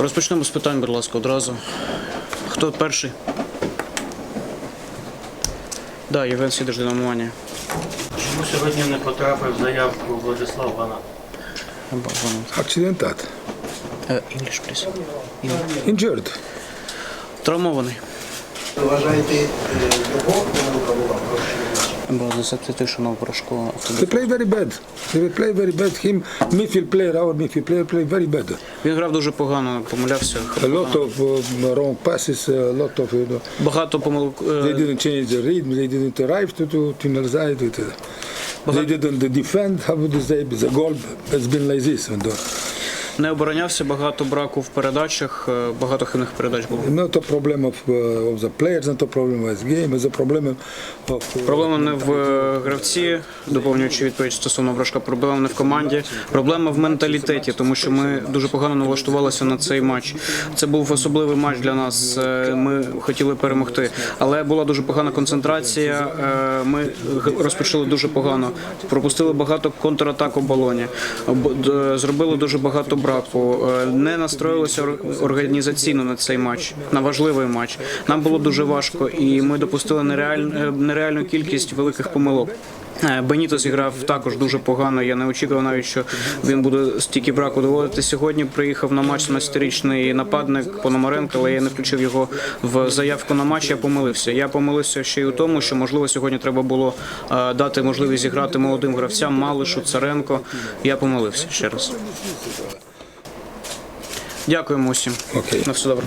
Розпочнемо з питань, будь ласка, одразу. Хто перший? Да, Євген Сідор Динамування. Чому сьогодні не потрапив заявку Владислав Вана? Accidentat. English, please. Injured. Травмований. Вважаєте, е, його Бо за substitution of Порошко. They play very bad. They play very bad. Him, midfield player, our midfield player play very bad. Він грав дуже погано, помилявся. A lot of uh, wrong passes, a lot of, you know, Багато помилок. they е, didn't change the rhythm, they didn't arrive to, to, to finalize it. They didn't defend, how would you say, the goal has been like this. And, uh, Не оборонявся, багато браку в передачах, е, багато хибних передач було. not a problem of, the players, of the game, it's a problem of... uh, Проблема не в е, гравці, доповнюючи відповідь стосовно Брашка, проблема не в команді, проблема в менталітеті, тому що ми дуже погано налаштувалися на цей матч. Це був особливий матч для нас. е, Ми хотіли перемогти, але була дуже погана концентрація. е, Ми розпочали дуже погано, пропустили багато контратак у балоні, зробили дуже багато браку. Е, Не настроїлися організаційно на цей матч, на важливий матч. Нам було дуже важко, і ми допустили нереаль- е, нереальну кількість великих помилок. Е, Беніто зіграв також дуже погано. Я не очікував навіть, що він буде стільки браку доводити. Сьогодні приїхав на матч 17-річний нападник Пономаренко, але я не включив його в заявку на матч. Я помилився. Я помилився ще й у тому, що можливо сьогодні треба було дати можливість зіграти молодим гравцям Малишу, Царенко. Я помилився ще раз. Дякуємо усім. Окей. На все добре.